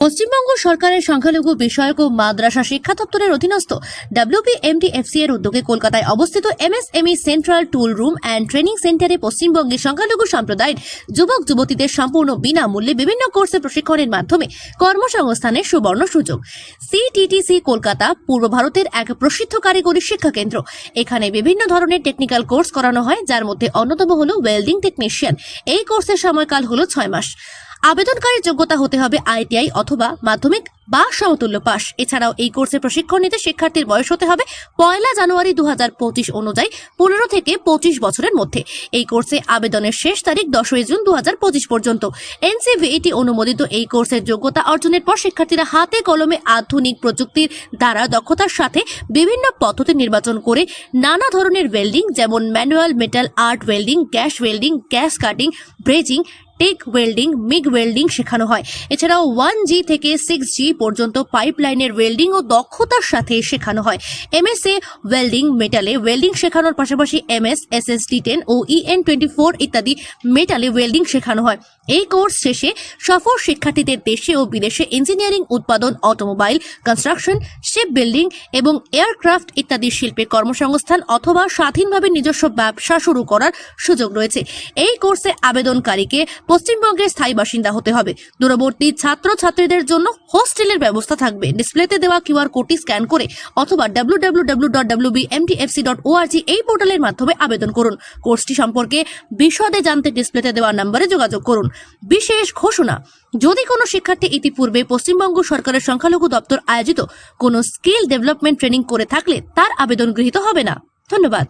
পশ্চিমবঙ্গ সরকারের সংখ্যালঘু বিষয়ক ও মাদ্রাসা শিক্ষা দপ্তরের অধীনস্থ ডাব্লিউপিএমটিএফসি এর উদ্যোগে কলকাতায় অবস্থিত MSME central tool room and training সেন্টারে পশ্চিমবঙ্গের সংখ্যালঘু সম্প্রদায়ের যুবক, যুবতীদের সম্পূর্ণ বিনামূল্যে বিভিন্ন কোর্সে প্রশিক্ষণের মাধ্যমে কর্মসংস্থানের সুবর্ণ সুযোগ। সিটিটিসি কলকাতা পূর্ব ভারতের এক প্রসিদ্ধ কারিগরি শিক্ষা কেন্দ্র। এখানে বিভিন্ন ধরনের টেকনিক্যাল কোর্স করানো হয়, যার মধ্যে অন্যতম হল ওয়েল্ডিং টেকনিশিয়ান এই কোর্সের সময়কাল হল ছয় মাস। আবেদনকারীর যোগ্যতা হতে হবে আইটিআই অথবা মাধ্যমিক বা সমতুল্য পাস এছাড়াও এই কোর্সে প্রশিক্ষণ নিতে শিক্ষার্থীর বয়স হতে হবে পয়লা জানুয়ারি দু হাজার পঁচিশ অনুযায়ী পনেরো থেকে পঁচিশ বছরের মধ্যে। এই কোর্সে আবেদনের শেষ তারিখ দশই জুন দু হাজার পঁচিশ পর্যন্ত। এনসিভিইটি অনুমোদিত এই কোর্সের যোগ্যতা অর্জনের পর শিক্ষার্থীরা হাতে কলমে আধুনিক প্রযুক্তির দ্বারা দক্ষতার সাথে বিভিন্ন পদ্ধতি নির্বাচন করে নানা ধরনের ওয়েল্ডিং যেমন manual metal arc welding gas welding gas cutting brazing TIG welding MIG welding শেখানো হয়। এছাড়াও ওয়ান জি থেকে সিক্স জি পর্যন্ত পাইপলাইনের ওয়েল্ডিং ও দক্ষতার সাথে শেখানো হয়। এমএসএ ওয়েল্ডিং মেটালে ওয়েল্ডিং শেখানোর পাশাপাশি MS S S T ten ও ইএন টোয়েন্টি ফোর ইত্যাদি মেটালে ওয়েল্ডিং শেখানো হয়। এই কোর্স শেষে সফর শিক্ষার্থীদের দেশে ও বিদেশে ইঞ্জিনিয়ারিং উৎপাদন অটোমোবাইল কনস্ট্রাকশন শিপ বিল্ডিং এবং এয়ারক্রাফট ইত্যাদি শিল্পে কর্মসংস্থান অথবা স্বাধীনভাবে নিজস্ব ব্যবসা শুরু করার সুযোগ রয়েছে। এই কোর্সে আবেদনকারীকে পশ্চিমবঙ্গের স্থায়ী বাসিন্দা হতে হবে। দূরবর্তী ছাত্র ছাত্রীদের জন্য হোস্টেলের ব্যবস্থা থাকবে। ডিসপ্লেতে দেওয়া কিউআর কোডটি স্ক্যান করে অথবা ওআরজি এই পোর্টালের মাধ্যমে আবেদন করুন। কোর্সটি সম্পর্কে বিশদে জানতে ডিসপ্লেতে দেওয়া নম্বরে যোগাযোগ করুন। বিশেষ ঘোষণা, যদি কোনো শিক্ষার্থী ইতিপূর্বে পশ্চিমবঙ্গ সরকারের সংখ্যালঘু দপ্তর আয়োজিত কোনো স্কিল ডেভেলপমেন্ট ট্রেনিং করে থাকলে তার আবেদন গৃহীত হবে না। ধন্যবাদ।